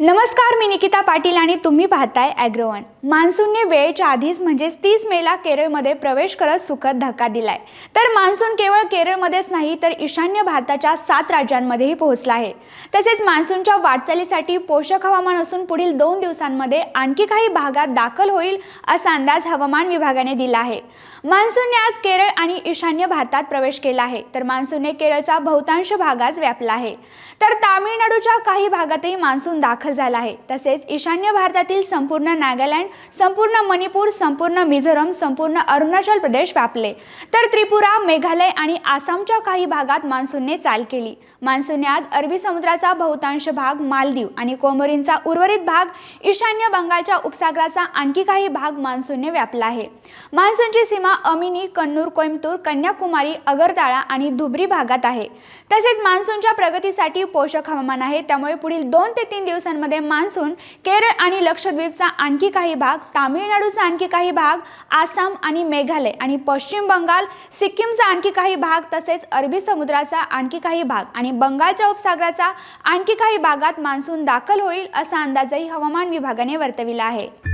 नमस्कार मी निकिता पाटील आणि तुम्ही पाहताय ॲग्रोवन मान्सूनने वेळेच्या आधीच म्हणजेच तीस मेला केरळमध्ये प्रवेश करत सुखद धक्का दिलाय. तर मान्सून केवळ केरळमध्येच नाही तर ईशान्य भारताच्या सात राज्यांमध्येही पोहोचला आहे. तसेच मान्सूनच्या वाटचालीसाठी पोषक हवामान असून पुढील दोन दिवसांमध्ये आणखी काही भागात दाखल होईल असा अंदाज हवामान विभागाने दिला आहे. मान्सूनने आज केरळ आणि ईशान्य भारतात प्रवेश केला आहे तर मान्सूनने केरळचा बहुतांश भागाच व्यापला आहे. तर तामिळनाडूच्या काही भागातही मान्सून दाखल झाला आहे. तसेच ईशान्य भारतातील संपूर्ण नागालँड संपूर्ण मणिपूर संपूर्ण मिझोरम संपूर्ण अरुणाचल प्रदेश व्यापले. तर त्रिपुरा मेघालय आणि आसामच्या काही भागात मान्सूनने चाल केली. मान्सूनने आज अरबी समुद्राचा बहुतांश भाग मालदीव आणि कोमोरींचा उर्वरित भाग ईशान्य बंगालच्या उपसागराचा आणखी काही भाग मान्सूनने व्यापला आहे. मान्सूनची सीमा अमिनी कन्नूर कोइंबतूर कन्याकुमारी अगरताळा आणि धुबरी भागात आहे. तसेच मान्सूनच्या प्रगतीसाठी पोषक हवामान आहे. त्यामुळे पुढील दोन ते तीन दिवसांमध्ये मान्सून केरळ आणि लक्षद्वीपचा आणखी काही भाग तामिळनाडूचा आणखी काही भाग आसाम आणि मेघालय आणि पश्चिम बंगाल सिक्कीमचा आणखी काही भाग तसेच अरबी समुद्राचा आणखी काही भाग आणि बंगालच्या उपसागराचा आणखी काही भागात मान्सून दाखल होईल असा अंदाजही हवामान विभागाने वर्तविला आहे.